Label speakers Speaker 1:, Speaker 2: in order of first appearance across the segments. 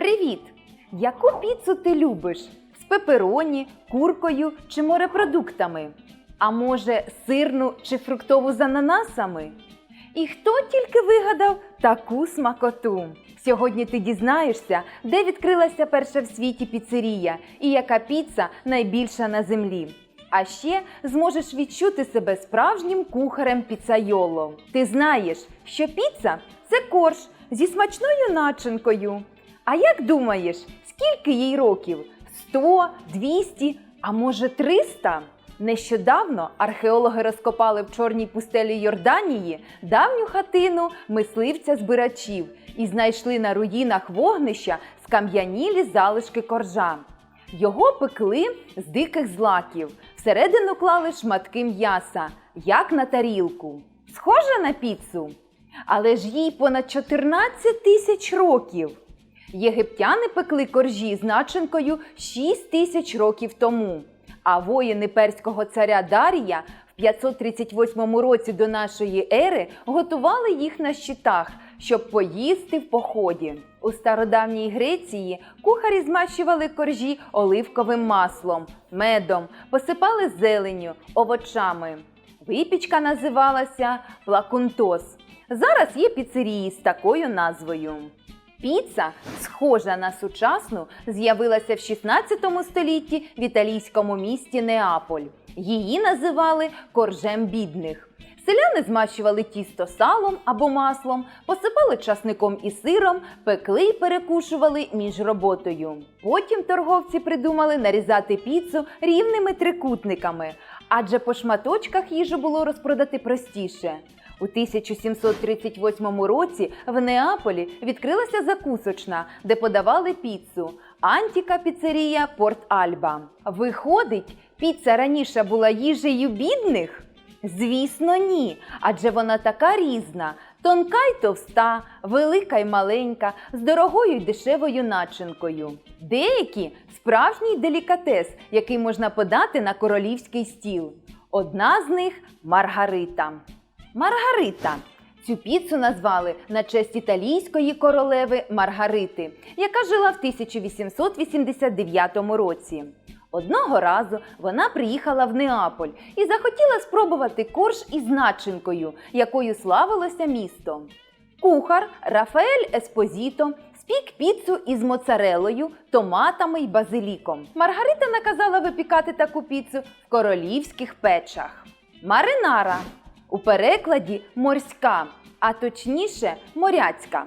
Speaker 1: Привіт! Яку піцу ти любиш? З пепероні, куркою чи морепродуктами? А може, сирну чи фруктову з ананасами? І хто тільки вигадав таку смакоту? Сьогодні ти дізнаєшся, де відкрилася перша в світі піцерія і яка піца найбільша на землі. А ще зможеш відчути себе справжнім кухарем піцайоло. Ти знаєш, що піца це корж зі смачною начинкою. А як думаєш, скільки їй років? 100, 200, а може 300? Нещодавно археологи розкопали в чорній пустелі Йорданії давню хатину мисливця збирачів і знайшли на руїнах вогнища скам'янілі залишки коржа. Його пекли з диких злаків, всередину клали шматки м'яса, як на тарілку. Схоже на піцу, але ж їй понад 14 тисяч років. Єгиптяни пекли коржі з начинкою 6 тисяч років тому. А воїни перського царя Дарія в 538 році до нашої ери готували їх на щитах, щоб поїсти в поході. У стародавній Греції кухарі змащували коржі оливковим маслом, медом, посипали зеленню, овочами. Випічка називалася плакунтос. Зараз є піцерії з такою назвою. Піца, схожа на сучасну, з'явилася в 16 столітті в італійському місті Неаполь. Її називали коржем бідних. Селяни змащували тісто салом або маслом, посипали часником і сиром, пекли й перекушували між роботою. Потім торговці придумали нарізати піцу рівними трикутниками, адже по шматочках їжу було розпродати простіше. У 1738 році в Неаполі відкрилася закусочна, де подавали піцу Антіка піцерія Порт Альба. Виходить, піца раніше була їжею бідних? Звісно, ні. Адже вона така різна: тонка й товста, велика й маленька, з дорогою й дешевою начинкою. Деякі справжній делікатес, який можна подати на королівський стіл. Одна з них Маргарита. Маргарита. Цю піцу назвали на честь італійської королеви Маргарити, яка жила в 1889 році. Одного разу вона приїхала в Неаполь і захотіла спробувати корж із начинкою, якою славилося місто. Кухар Рафаель Еспозіто спік піцу із моцарелою, томатами й базиліком. Маргарита наказала випікати таку піцу в королівських печах. Маринара у перекладі морська, а точніше моряцька.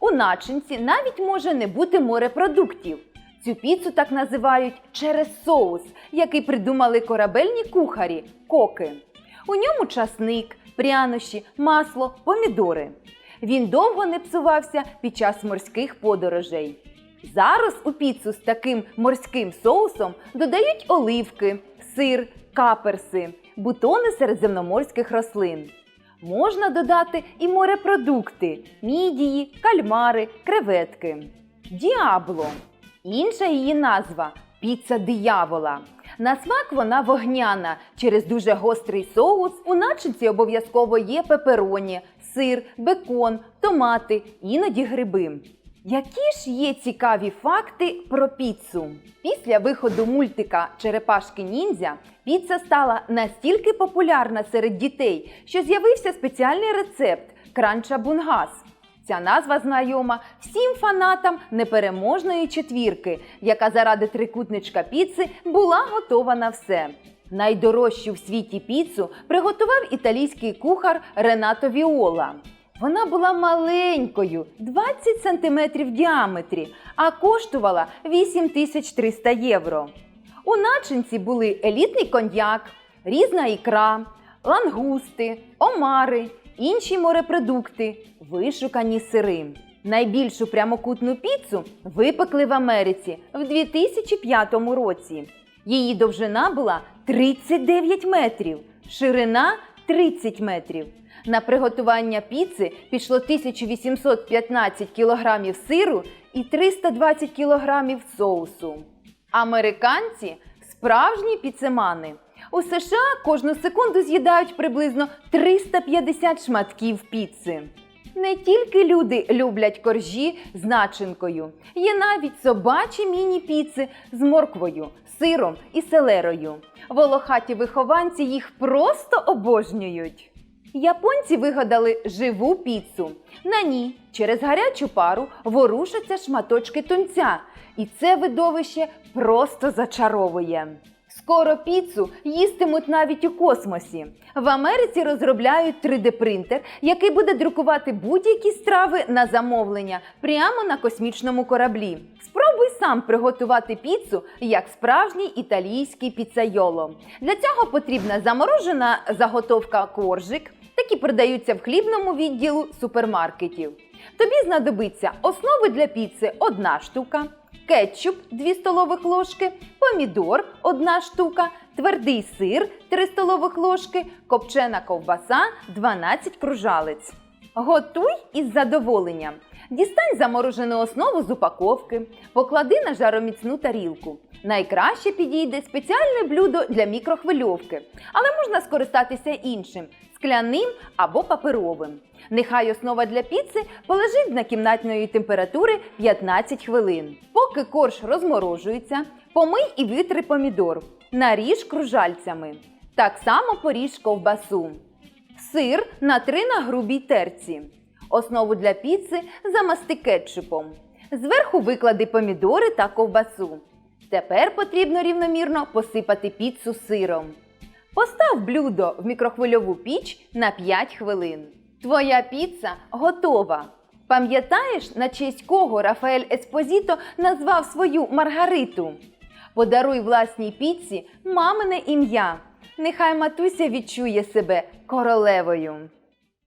Speaker 1: У начинці навіть може не бути морепродуктів. Цю піцу так називають через соус, який придумали корабельні кухарі коки. У ньому часник, прянощі, масло, помідори. Він довго не псувався під час морських подорожей. Зараз у піцу з таким морським соусом додають оливки, сир, каперси, бутони середземноморських рослин. Можна додати і морепродукти, мідії, кальмари, креветки. Діабло. Інша її назва піца диявола. На смак вона вогняна. Через дуже гострий соус у начинці обов'язково є пепероні, сир, бекон, томати, іноді гриби. Які ж є цікаві факти про піцу? Після виходу мультика Черепашки ніндзя піца стала настільки популярна серед дітей, що з'явився спеціальний рецепт кранча бунгас. Ця назва знайома всім фанатам непереможної четвірки, яка заради трикутничка піци була готова на все. Найдорожчу в світі піцу приготував італійський кухар Ренато Віола. Вона була маленькою, 20 см в діаметрі, а коштувала 8300 євро. У начинці були елітний коньяк, різна ікра, лангусти, омари, інші морепродукти, вишукані сири. Найбільшу прямокутну піцу випекли в Америці в 2005 році. Її довжина була 39 метрів, ширина 30 метрів. На приготування піци пішло 1815 кілограмів сиру і 320 кілограмів соусу. Американці справжні піцемани. У США кожну секунду з'їдають приблизно 350 шматків піци. Не тільки люди люблять коржі з начинкою, є навіть собачі міні-піци з морквою, сиром і селерою. Волохаті вихованці їх просто обожнюють. Японці вигадали живу піцу. На ній через гарячу пару ворушаться шматочки тунця, і це видовище просто зачаровує. Скоро піцу їстимуть навіть у космосі. В Америці розробляють 3D-принтер, який буде друкувати будь-які страви на замовлення прямо на космічному кораблі. Спробуй сам приготувати піцу як справжній італійський піцайоло. Для цього потрібна заморожена заготовка коржик. Такі продаються в хлібному відділу супермаркетів. Тобі знадобиться основи для піци одна штука, кетчуп 2 столових ложки, помідор 1 штука, твердий сир 3 столових ложки, копчена ковбаса 12 кружалиць. Готуй із задоволенням. Дістань заморожену основу з упаковки, поклади на жароміцну тарілку. Найкраще підійде спеціальне блюдо для мікрохвильовки, але можна скористатися іншим скляним або паперовим. Нехай основа для піци полежить на кімнатної температури 15 хвилин. Поки корж розморожується, помий і витри помідор. Наріж кружальцями. Так само поріж ковбасу. Сир натри на грубій терці. Основу для піци замасти кетчупом. Зверху виклади помідори та ковбасу. Тепер потрібно рівномірно посипати піцу сиром. Постав блюдо в мікрохвильову піч на 5 хвилин. Твоя піца готова. Пам'ятаєш, на честь кого Рафаель Еспозіто назвав свою Маргариту? Подаруй власній піці мамине ім'я. Нехай матуся відчує себе королевою.